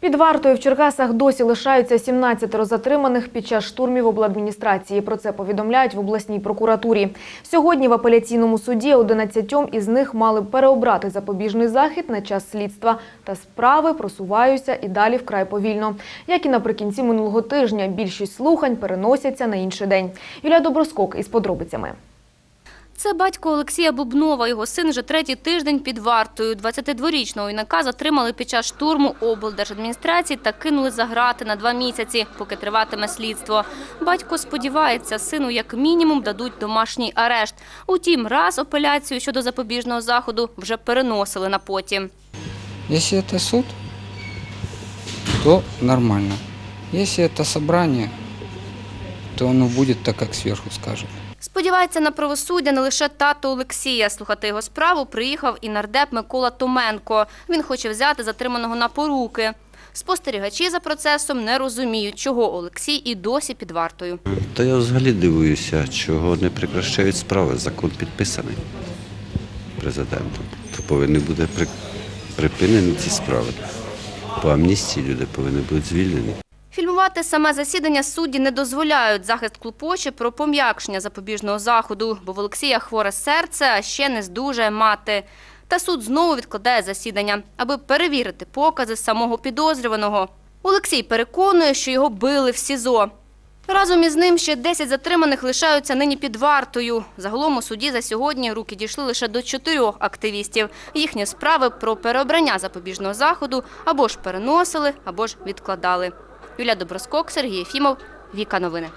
Під вартою в Черкасах досі лишаються 17 затриманих під час штурмів обладміністрації. Про це повідомляють в обласній прокуратурі. Сьогодні в апеляційному суді 11 із них мали переобрати запобіжний захід на час слідства. Та справи просуваються і далі вкрай повільно. Як і наприкінці минулого тижня, більшість слухань переносяться на інший день. Юлія Доброскок із подробицями. Це батько Олексія Бубнова. Його син вже третій тиждень під вартою. 22-річного юнака затримали під час штурму облдержадміністрації та кинули за грати на два місяці, поки триватиме слідство. Батько сподівається, сину як мінімум дадуть домашній арешт. Утім, раз апеляцію щодо запобіжного заходу вже переносили на потім. Если это суд, то нормально. Если это собрание, то оно будет так, как сверху скажут. Сподівається на правосуддя не лише тато Олексія. Слухати його справу приїхав і нардеп Микола Томенко. Він хоче взяти затриманого на поруки. Спостерігачі за процесом не розуміють, чого Олексій і досі під вартою. Та я взагалі дивуюся, чого не прекращають справи. Закон підписаний президентом. То повинні бути при... припинені ці справи. По амністії люди повинні бути звільнені. Фільмувати саме засідання судді не дозволяють. Захист клопоче про пом'якшення запобіжного заходу, бо в Олексія хворе серце, а ще не здужає мати. Та суд знову відкладає засідання, аби перевірити покази самого підозрюваного. Олексій переконує, що його били в СІЗО. Разом із ним ще 10 затриманих лишаються нині під вартою. Загалом у суді за сьогодні руки дійшли лише до чотирьох активістів. Їхні справи про переобрання запобіжного заходу або ж переносили, або ж відкладали. Юлія Доброскок, Сергій Єфімов, Віка Новини.